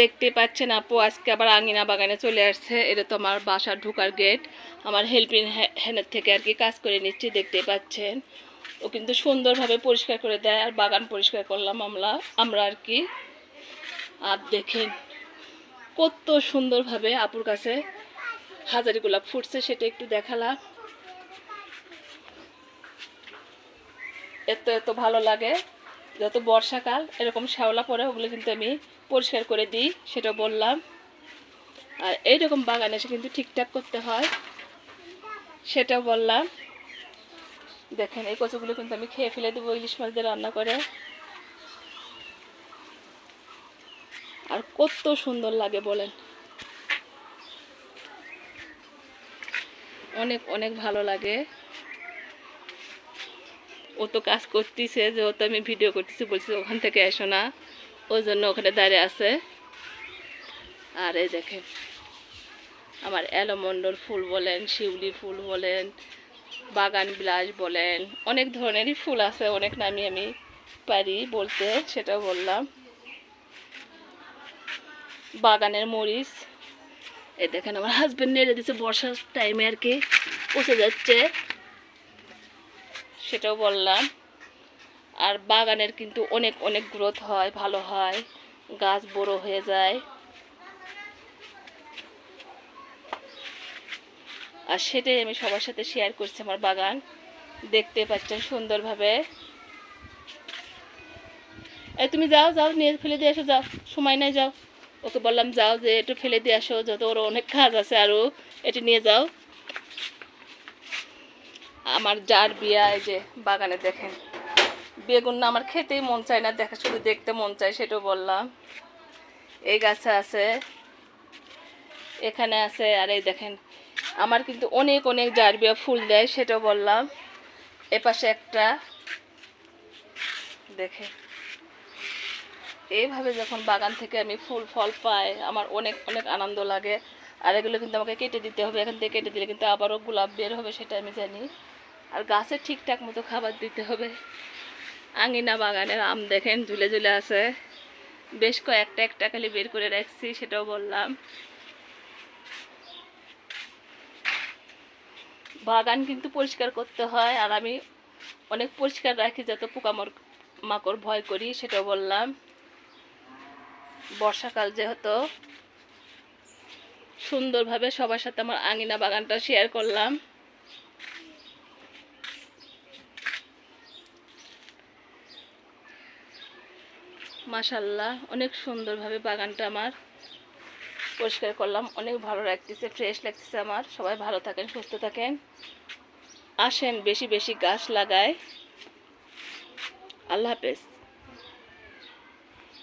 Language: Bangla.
দেখতে পাচ্ছেন আপু, আজকে আবার আঙিনা বাগানে চলে আসছে। এটা তো আমার বাসার ঢোকার গেট আমার হেল্পিং হ্যান্ডের থেকে আর কি কাজ করে নিচ্ছি, দেখতে পাচ্ছেন। ও কিন্তু সুন্দরভাবে পরিষ্কার করে দেয়, আর বাগান পরিষ্কার করলাম আমরা আমরা আর কি। আর দেখেন কত সুন্দরভাবে আপুর কাছে হাজারি গোলাপ ফুটছে, সেটা একটু দেখালাম। এত এত ভালো লাগে। যত বর্ষাকাল, এরকম শ্যাওলা পরে ওগুলো কিন্তু আমি পরিষ্কার করে দিই সেটা বললাম। আর এইরকম বাগানে এসে কিন্তু ঠিকঠাক করতে হয়, সেটাও বললাম। দেখেন, এই কচুগুলো কিন্তু আমি খেয়ে ফেলে দেবো ইলিশ মাছ দিয়ে রান্না করে। আর কত সুন্দর লাগে বলেন। অনেক অনেক ভালো লাগে। ও তো কাজ করতেছে, যেহেতু আমি ভিডিও করতেছি বলছি ওখান থেকে এসো না। ওই জন্য ওখানে দাঁড়িয়ে আছে। আর এই দেখেন, আমার অ্যালোমন্ডল ফুল বলেন, শিউলি ফুল বলেন, বাগান বিলাস বলেন, অনেক ধরনেরই ফুল আছে, অনেক নামই আমি পারি বলতে, সেটাও বললাম। বাগানের মরিচ এ দেখেন, আমার হাজব্যান্ড নেড়ে দিচ্ছে বর্ষার টাইমে আর কি, পচে যাচ্ছে। সেটাও বললাম। আর বাগানের কিন্তু অনেক অনেক গ্রোথ হয়, ভালো হয়। গাছ বড় হয়ে যায়। আর সেটাই আমি সবার সাথে শেয়ার করছি আমার বাগান। দেখতে পাচ্ছেন সুন্দরভাবে। এই তুমি যাও যাও নিয়ে ফেলে দিয়ে আসো যাও, সময় নাই, যাও। ওকে বললাম, যাও যে একটু ফেলে দিয়ে আসো, যত ওর অনেক কাজ আছে আরও এটা নিয়ে যাও। আমার যার বিয়া, এই যে বাগানে দেখেন। বেগুন না আমার খেতেই মন চায় না, দেখা শুধু দেখতে মন চায়, সেটাও বললাম। এই গাছে আছে, এখানে আছে, আর এই দেখেন, আমার কিন্তু অনেক অনেক জার বিয়া ফুল দেয়, সেটাও বললাম। এপাশে একটা, দেখে। এইভাবে যখন বাগান থেকে আমি ফুল ফল পাই, আমার অনেক অনেক আনন্দ লাগে। আর এগুলো কিন্তু আমাকে কেটে দিতে হবে, এখান থেকে কেটে দিলে কিন্তু আবারও গোলাপ বের হবে সেটা আমি জানি। আর গাছে ঠিকঠাক মতো খাবার দিতে হবে। আঙিনা বাগানের আম দেখেন, ঝুলে ঝুলে আছে। বেশ কয়েকটা, একটা খালি বের করে রাখছি, সেটাও বললাম। বাগান কিন্তু পরিষ্কার করতে হয়, আর আমি অনেক পরিষ্কার রাখি যাতে পোকামর মাকড় ভয় করি, সেটাও বললাম। বর্ষাকাল যেহেতু সুন্দরভাবে সবার সাথে আমার আঙিনা বাগানটা শেয়ার করলাম। মাশাল্লাহ, অনেক সুন্দরভাবে বাগানটা আমার পরিষ্কার করলাম। অনেক ভালো লাগতেছে ফ্রেশ লাগতেছে আমার। সবাই ভালো থাকেন, সুস্থ থাকেন। আসেন, বেশি বেশি গাছ লাগায়। আল্লাহ হাফেজ।